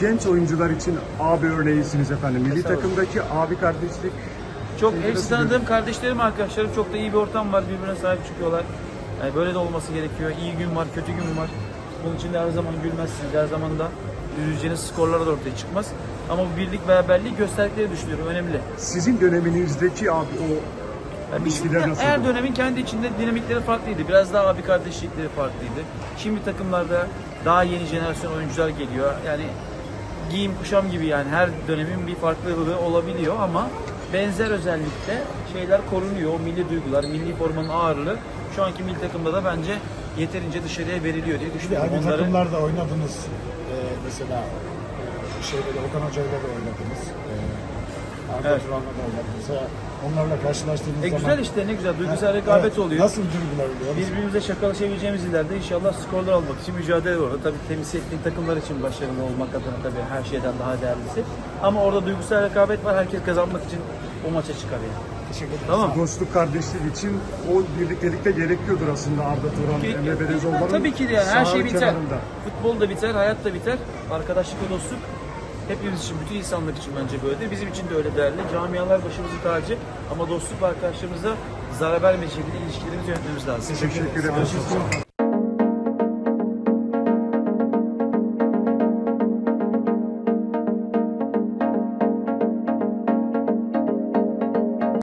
genç oyuncular için abi örneğisiniz efendim. Milli takımdaki abi kardeşlik Çok hepsi tanıdığım kardeşlerim, arkadaşlarım. Çok da iyi bir ortam var. Birbirine sahip çıkıyorlar. Yani böyle de olması gerekiyor. İyi gün var, kötü gün var. Bunun için de her zaman gülmezsiniz. Her zaman da üzüleceğiniz skorlar da ortaya çıkmaz. Ama bu birlik beraberliği gösterdikleri düşünüyorum. Önemli. sizin döneminizdeki abi o Yani ilişkiler her dönemin kendi içinde dinamikleri farklıydı. Biraz daha abi kardeşlikleri farklıydı. Şimdi takımlarda daha yeni jenerasyon oyuncular geliyor. Yani giyim kuşam gibi yani her dönemin bir farklılığı olabiliyor ama benzer özellikle şeyler korunuyor. O milli duygular, milli formanın ağırlığı şu anki milli takımda da bence yeterince dışarıya veriliyor diye düşünüyorum. hangi Onları takımlarda oynadınız? Ee, mesela e, şeyde de Okan Hoca'yla da oynadınız. Ee, Evet. Mesela onlarla karşılaştığınız e zaman... güzel işte ne güzel duygusal rekabet evet. oluyor. Nasıl duygular oluyor? Birbirimize şakalaşabileceğimiz ileride inşallah skorlar almak için mücadele var. Tabii temsil ettiğin takımlar için başarılı olmak adına tabii her şeyden daha değerlisi. Ama orada duygusal rekabet var. Herkes kazanmak için o maça çıkar yani. Teşekkür ederim. Tamam. dostluk kardeşlik için o birliktelik de gerekiyordur aslında Arda Turan, Ki- Emre Belezoğulların Tabii ki de yani her şey biter. kenarında. Futbol da biter, hayat da biter. Arkadaşlık ve dostluk hepimiz için, bütün insanlık için bence böyledir. Bizim için de öyle değerli. Camialar başımızın tacı ama dostluk ve arkadaşlarımıza zarar vermeyecek şekilde ilişkilerimizi yönetmemiz lazım. Teşekkür ederim.